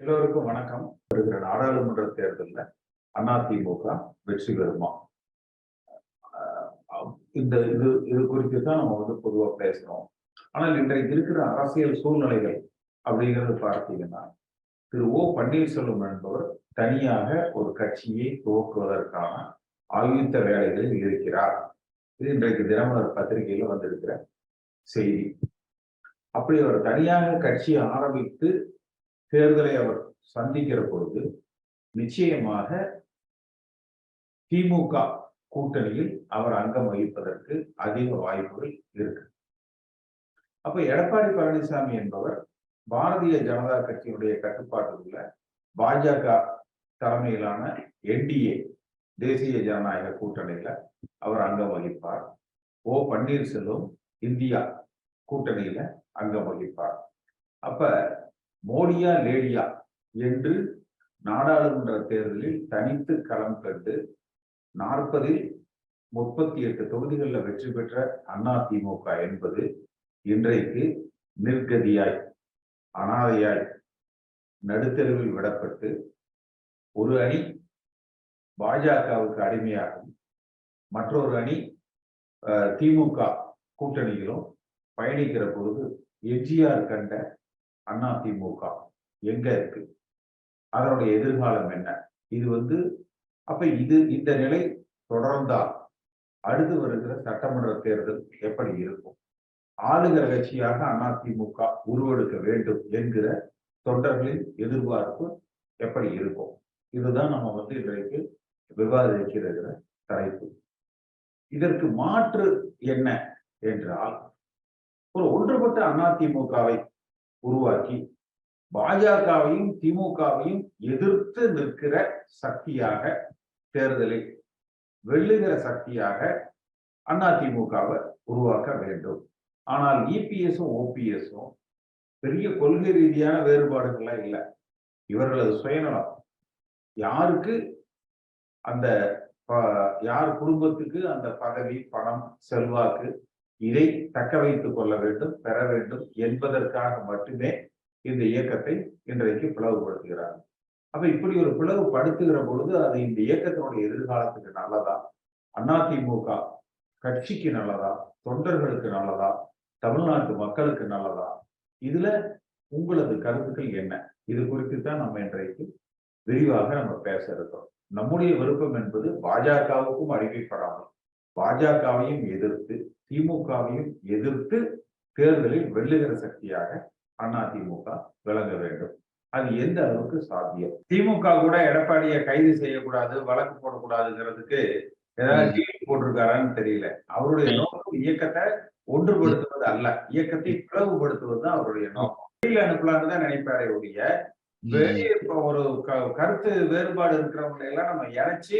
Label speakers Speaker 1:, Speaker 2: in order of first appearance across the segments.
Speaker 1: எல்லோருக்கும் வணக்கம். வருகிற நாடாளுமன்ற தேர்தலில் அதிமுக வெற்றி பெறுமா? இந்த இது இது குறித்து தான் நம்ம வந்து பொதுவாக பேசுறோம். ஆனால் இன்றைக்கு இருக்கிற அரசியல் சூழ்நிலைகள் அப்படிங்கிறது பார்த்தீங்கன்னா திரு ஓ பன்னீர்செல்வம் என்பவர் தனியாக ஒரு கட்சியை துவக்குவதற்கான ஆயுத்த வேலைகளில் இருக்கிறார். இது இன்றைக்கு தினமலர் பத்திரிகையில் வந்திருக்கிற செய்தி. அப்படி அவர் தனியாக கட்சியை ஆரம்பித்து தேர்தலை அவர் சந்திக்கிற பொழுது நிச்சயமாக திமுக கூட்டணியில் அவர் அங்கம் வகிப்பதற்கு அதிக வாய்ப்புகள் இருக்கு. அப்ப எடப்பாடி பழனிசாமி என்பவர் பாரதிய ஜனதா கட்சியினுடைய கட்டுப்பாட்டில் உள்ள பாஜக தலைமையிலான என்டிஏ தேசிய ஜனநாயக கூட்டணியில அவர் அங்கம் வகிப்பார். ஓ பன்னீர்செல்வம் இந்தியா கூட்டணியில அங்கம் வகிப்பார். அப்ப மோடியா லேடியா என்று நாடாளுமன்ற தேர்தலில் தனித்து களம் கண்டு நாற்பதில் முப்பத்தி எட்டு தொகுதிகளில் வெற்றி பெற்ற அதிமுக என்பது இன்றைக்கு நிர்கதியாய் அனாதையாய் நடுத்தெருவில் விடப்பட்டு ஒரு அணி பாஜகவுக்கு அடிமையாகும் மற்றொரு அணி திமுக கூட்டணியிலும் பயணிக்கிற பொழுது எம்ஜிஆர் கண்ட அண்ணா திமுக எங்க இருக்கு? அதனுடைய எதிர்காலம் என்ன? இது வந்து அப்ப இது இந்த நிலை தொடர்ந்தால் அடுத்து வருகிற சட்டமன்ற தேர்தல் எப்படி இருக்கும்? ஆளுகிற கட்சியாக அதிமுக உருவெடுக்க வேண்டும் என்கிற தொண்டர்களின் எதிர்பார்ப்பு எப்படி இருக்கும்? இதுதான் நம்ம வந்து இன்றைக்கு விவாதிக்கிற தலைப்பு. இதற்கு மாற்று என்ன என்றால் ஒரு ஒன்றுபட்ட அதிமுகவை உருவாக்கி பாஜகவையும் திமுகவையும் எதிர்த்து நிற்கிற சக்தியாக தேர்தலை வெல்லுகிற சக்தியாக அதிமுகவை உருவாக்க வேண்டும். ஆனால் இபிஎஸும் ஓபிஎஸும் பெரிய கொள்கை ரீதியான வேறுபாடுகள்லாம் இல்லை. இவர்களது சுயநலம். யாருக்கு அந்த ப- யார் குடும்பத்துக்கு அந்த பதவி பணம் செல்வாக்கு இதை தக்க வைத்துக் கொள்ள வேண்டும் பெற வேண்டும் என்பதற்காக மட்டுமே இந்த இயக்கத்தை இன்றைக்கு பிளவுபடுத்துகிறார்கள். அப்ப இப்படி ஒரு பிளவுபடுத்துகிற பொழுது அது இந்த இயக்கத்தினுடைய எதிர்காலத்துக்கு நல்லதா? அதிமுக கட்சிக்கு நல்லதா? தொண்டர்களுக்கு நல்லதா? தமிழ்நாட்டு மக்களுக்கு நல்லதா? இதுல உங்களது கருத்துக்கள் என்ன? இது குறித்து தான் நம்ம இன்றைக்கு விரிவாக நம்ம பேச இருக்கிறோம் நம்முடைய விருப்பம் என்பது பாஜகவுக்கும் அடிமைப்படாமல் பாஜகவையும் எதிர்த்து திமுகவையும் எதிர்த்து தேர்தலில் வெல்லுகிற சக்தியாக அதிமுக விளங்க வேண்டும். அது எந்த அளவுக்கு சாத்தியம்? திமுக கூட எடப்பாடியை கைது செய்யக்கூடாது வழக்கு போடக்கூடாதுங்கிறதுக்கு ஏதாவது டிவி போட்டிருக்காரான்னு தெரியல. அவருடைய நோக்கம் இயக்கத்தை ஒன்றுபடுத்துவது அல்ல. இயக்கத்தை பிளவுபடுத்துவது தான் அவருடைய நோக்கம். வெளியில அனுப்பலான்னு தான் நினைப்பாரே ஒழிய வெளியே ஒரு கருத்து வேறுபாடு இருக்கிறவங்களை எல்லாம் நம்ம இணைச்சு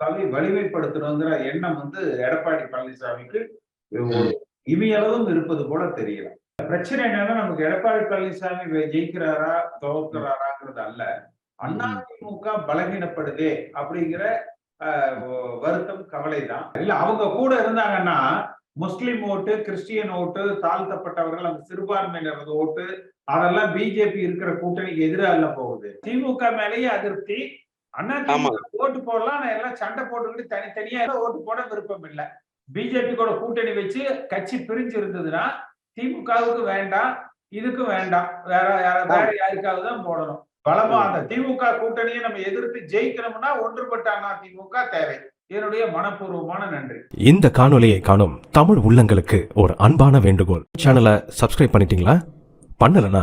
Speaker 1: அதிமுகவை வலிமைப்படுத்தணுங்கிற எண்ணம் வந்து எடப்பாடி பழனிசாமிக்கு இமையளவும் இருப்பது போல தெரியல. பிரச்சனை என்னன்னா நமக்கு எடப்பாடி பழனிசாமி ஜெயிக்கிறாரா துவக்கிறாராங்கிறது அல்ல. அதிமுக பலகீனப்படுதே அப்படிங்கிற வ- வருத்தம் கவலை தான் இல்ல அவங்க கூட இருந்தாங்கன்னா முஸ்லிம் ஓட்டு கிறிஸ்டியன் ஓட்டு தாழ்த்தப்பட்டவர்கள் அந்த சிறுபான்மையினர் ஓட்டு அதெல்லாம் பிஜேபி இருக்கிற கூட்டணிக்கு எதிராக போகுது. திமுக மேலேயே அதிருப்தி அண்ணா திமுக ஓட்டு போடலாம். ஆனா எல்லாம் சண்டை போட்டுக்கிட்டு தனித்தனியா ஓட்டு போட விருப்பம் இல்ல. பிஜேபி கூட கூட்டணி வச்சு கட்சி பிரிஞ்சு இருந்ததுன்னா திமுகவுக்கு வேண்டாம் இதுக்கு வேண்டாம். வேற யார வேற யாருக்காவது தான் போடணும். பலமா அந்த திமுக கூட்டணியை நம்ம எதிர்த்து ஜெயிக்கணும்னா ஒன்றுபட்ட அண்ணா திமுக தேவை. என்னுடைய மனப்பூர்வமான நன்றி.
Speaker 2: இந்த காணொளியை காணும் தமிழ் உள்ளங்களுக்கு ஒரு அன்பான வேண்டுகோள். சேனலை சப்ஸ்கிரைப் பண்ணிட்டீங்களா? பண்ணலனா